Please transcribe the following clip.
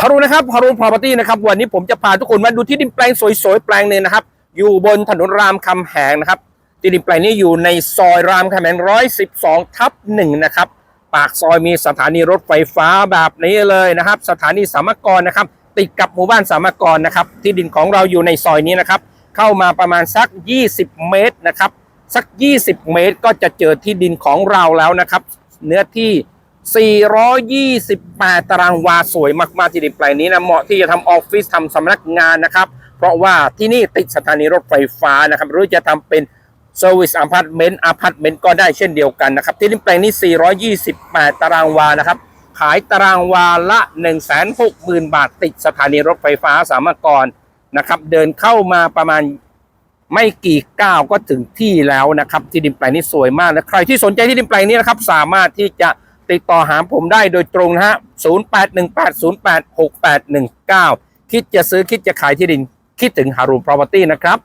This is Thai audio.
ฮารุนะครับฮารุนพรอพตี้นะครับวันนี้ผมจะพาทุกคนมาดูที่ดินแปลงสวยๆแปลงหนึ่งนะครับ อยู่บนถนนรามคำแหงนะครับที่ดินแปลงนี้อยู่ในซอยรามคำแหง112ทับหนึ่งนะครับ ปากซอยมีสถานีรถไฟฟ้าแบบนี้เลยนะครับ สถานีสามกรนะครับ ติดกับหมู่บ้านสามกรนะครับ ที่ดินของเราอยู่ในซอยนี้นะครับ เข้ามาประมาณสัก 20 เมตรนะครับ สัก 20 เมตรก็จะเจอที่ดินของเราแล้วนะครับ เนื้อที่ 428 ตารางวาสวยมากๆที่ดินแปลงนี้นะเหมาะที่จะทำออฟฟิศทำสำนักงานนะครับ เพราะว่าที่นี่ติดสถานีรถไฟฟ้านะครับหรือจะทำเป็นเซอร์วิสอพาร์ตเมนต์อพาร์ตเมนต์ก็ได้เช่นเดียวกันนะครับ ที่ดินแปลงนี้ 428 ตารางวานะครับ ขายตารางวาละ 160,000 บาท ติดสถานีรถไฟฟ้าสามกรนะครับเดินเข้ามาประมาณไม่กี่ก้าวก็ถึงที่แล้วนะครับ ที่ดินแปลงนี้สวยมากและใครที่สนใจที่ดินแปลงนี้นะครับ สามารถที่จะ ติดต่อหาผมได้โดยตรงนะฮะ 0818086819 คิดจะซื้อคิดจะขายที่ดิน คิดถึงฮารุ Property นะครับ